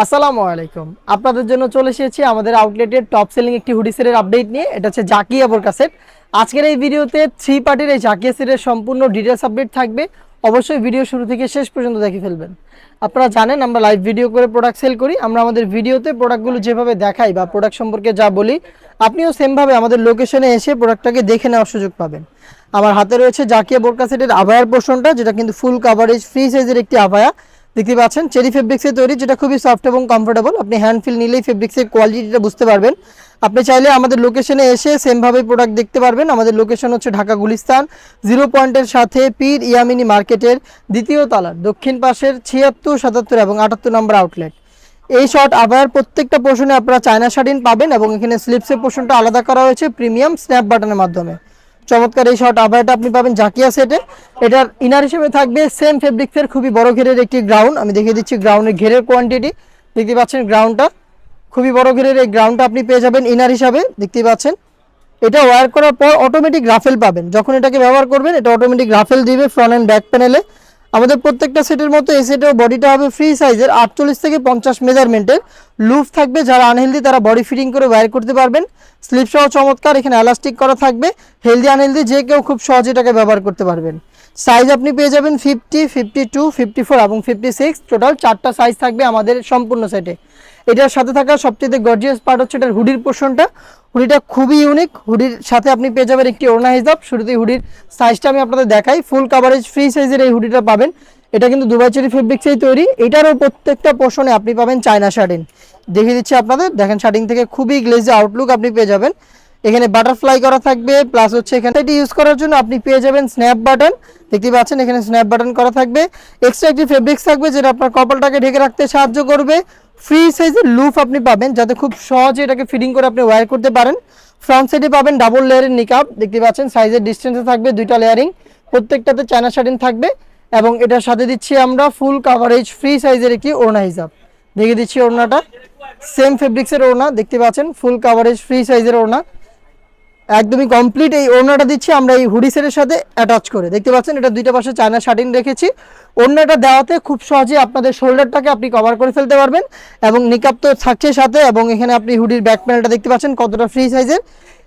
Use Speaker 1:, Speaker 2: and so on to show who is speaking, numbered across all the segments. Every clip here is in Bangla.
Speaker 1: আসসালামু আলাইকুম। আপনাদের জন্য চলে এসেছি আমাদের আউটলেটের টপ সেলিং একটি হুডি সেটের আপডেট নিয়ে। এটা হচ্ছে জাকিয়া বোরকা সেট আজকের এই ভিডিওতে থ্রি পার্টির এই জাকিয়া সেটের সম্পূর্ণ ডিটেলস আপডেট থাকবে। অবশ্যই ভিডিও শুরু থেকে শেষ পর্যন্ত দেখে ফেলবেন। আপনারা জানেন, আমরা লাইভ ভিডিও করে প্রোডাক্ট সেল করি। আমরা আমাদের ভিডিওতে প্রোডাক্টগুলো যেভাবে দেখাই বা প্রোডাক্ট সম্পর্কে যা বলি, আপনিও সেমভাবে আমাদের লোকেশনে এসে প্রোডাক্টটাকে দেখে নেওয়ার সুযোগ পাবেন। আমার হাতে রয়েছে জাকিয়া বোরকা সেটের আভায়ার পোর্শনটা যেটা কিন্তু ফুল কাভারেজ ফ্রি সাইজের একটি আভায়া। দেখতে পাচ্ছেন, চেরি ফেব্রিক্সের তৈরি, যেটা খুবই সফট এবং কমফোর্টেবল আপনি হ্যান্ড ফিল নিলেই ফেব্রিক্সের কোয়ালিটিটা বুঝতে পারবেন। আপনি চাইলে আমাদের লোকেশনে এসে সেমভাবে প্রোডাক্ট দেখতে পারবেন। আমাদের লোকেশন হচ্ছে ঢাকা গুলিস্তান জিরো পয়েন্টের সাথে পীর ইয়ামিনী মার্কেটের দ্বিতীয় তলার দক্ষিণ পাশের ছিয়াত্তর, সাতাত্তর এবং আটাত্তর নম্বর আউটলেট এই শর্ট আবার প্রত্যেকটা পোর্শনে আপনারা চায়না শার্টিন পাবেন এবং এখানে স্লিপসের পোর্শনটা আলাদা করা হয়েছে প্রিমিয়াম স্ন্যাপ বাটনের মাধ্যমে। চমৎকার এই শর্ট আবারটা আপনি পাবেন জাকিয়া সেটে। এটার ইনার হিসেবে থাকবে সেম ফেব্রিক্সের খুবই বড় ঘেরের একটি গ্রাউন্ড আমি দেখিয়ে দিচ্ছি গ্রাউন্ডের ঘেরের কোয়ান্টিটি দেখতে পাচ্ছেন গ্রাউন্ডটা খুবই বড় ঘেরের এই গ্রাউন্ডটা আপনি পেয়ে যাবেন ইনার হিসাবে। দেখতে পাচ্ছেন। এটা ওয়ার করার পর অটোমেটিক রাফেল পাবেন। যখন এটাকে ব্যবহার করবেন, এটা অটোমেটিক রাফেল দিবে ফ্রন্ট অ্যান্ড ব্যাক প্যানেলে আমাদের প্রত্যেকটা সেটের মতো এই সেটের বডিটা হবে ফ্রি সাইজের আটচল্লিশ থেকে পঞ্চাশ মেজারমেন্টের লুফ থাকবে, যারা আনহেলদি তারা বডি ফিটিং করে ওয়্যার করতে পারবেন। স্লিপ সহ চমৎকার, এখানে এলাস্টিক করা থাকবে। হেলদি আনহেলদি যে কেউ খুব সহজে এটাকে ব্যবহার করতে পারবেন। সাইজ আপনি পেয়ে যাবেন fifty fifty two fifty four এবং ফিফটি সিক্স টোটাল চারটা সাইজ থাকবে আমাদের সম্পূর্ণ সেটে। এটার সাথে থাকা সবচেয়ে গর্জিয়াস পার্ট হচ্ছে এটার হুডির পোর্শনটা হুডিটা খুবই ইউনিক হুডির সাথে আপনি পেয়ে যাবেন একটি ওড়না হিসাব শুরুতেই হুডির সাইজটা আমি আপনাদের দেখাই। ফুল কাভারেজ ফ্রি সাইজের এই হুডিটা পাবেন। এটা কিন্তু দুবাই চেরি ফেব্রিক্সেই তৈরি। এটারও প্রত্যেকটা পোর্শনে আপনি পাবেন চায়না শার্টিন দেখিয়ে দিচ্ছি আপনাদের। দেখেন শার্টিং থেকে খুবই গ্লেজি আউটলুক আপনি পেয়ে যাবেন। এখানে বাটারফ্লাই করা থাকবে প্লাস হচ্ছে এখানে এটি ইউজ করার জন্য আপনি পেয়ে যাবেন স্ন্যাপ বাটন দেখতে পাচ্ছেন এখানে স্ন্যাপ বাটন করা থাকবে। এক্সট্রা একটি ফেব্রিক্স থাকবে যেটা আপনার কপালটাকে ঢেকে রাখতে সাহায্য করবে। ফ্রি সাইজের লুফ আপনি পাবেন, যাতে খুব সহজে এটাকে ফিটিং করে আপনি ওয়্যার করতে পারেন। ফ্রন্ট সাইডে পাবেন ডাবল লেয়ারের নিকাপ দেখতে পাচ্ছেন সাইজের ডিস্টেন্সে থাকবে দুইটা লেয়ারিং প্রত্যেকটাতে চায়না শার্টিন থাকবে। এবং এটার সাথে দিচ্ছি আমরা ফুল কাভারেজ ফ্রি সাইজের একটি ওড়না হিসাব দেখে দিচ্ছি ওড়নাটা। সেম ফেব্রিক্সের ওড়না, দেখতে পাচ্ছেন ফুল কাভারেজ ফ্রি সাইজের ওড়না। একদমই কমপ্লিট এই ওড়নাটা দিচ্ছি, আমরা এই হুডি সেটের সাথে অ্যাটাচ করে। দেখতে পাচ্ছেন, এটা দুইটা পাশে চায়না শার্টিন রেখেছি। ওড়নাটা দেওয়াতে খুব সহজে আপনাদের শোল্ডারটাকে আপনি কভার করে ফেলতে পারবেন এবং নিকাপ তো থাকছে সাথে এবং এখানে আপনি হুডির ব্যাক প্যানেলটা দেখতে পাচ্ছেন কতটা ফ্রি সাইজের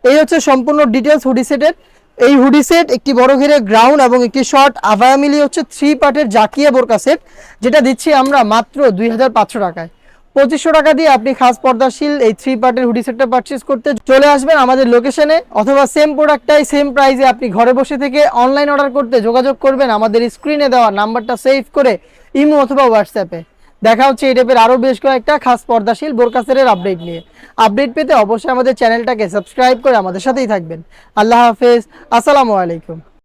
Speaker 1: এই হচ্ছে সম্পূর্ণ ডিটেলস হুডি সেটের এই হুডি সেট একটি বড় ঘেরে গ্রাউন্ড এবং একটি শর্ট আভায়া মিলিয়ে হচ্ছে থ্রি পার্টের জাকিয়া বোরকা সেট যেটা দিচ্ছি আমরা মাত্র দুই হাজার পাঁচশো টাকায়। পঁচিশশো টাকা দিয়ে আপনি খাস পর্দাশীল এই থ্রি পার্টের হুডি সেটটা পারচেস করতে চলে আসবেন আমাদের লোকেশনে অথবা সেম প্রোডাক্টটাই সেম প্রাইসে আপনি ঘরে বসে থেকে অনলাইন অর্ডার করতে যোগাযোগ করবেন আমাদের স্ক্রিনে দেওয়া নাম্বারটা সেভ করে ইমো অথবা হোয়াটসঅ্যাপে দেখা হচ্ছে এই টাইপের আরও বেশ কয়েকটা খাস পর্দাশীল বোরকাসের আপডেট নিয়ে। আপডেট পেতে অবশ্যই আমাদের চ্যানেলটাকে সাবস্ক্রাইব করে আমাদের সাথেই থাকবেন। আল্লাহ হাফেজ, আসসালামু আলাইকুম।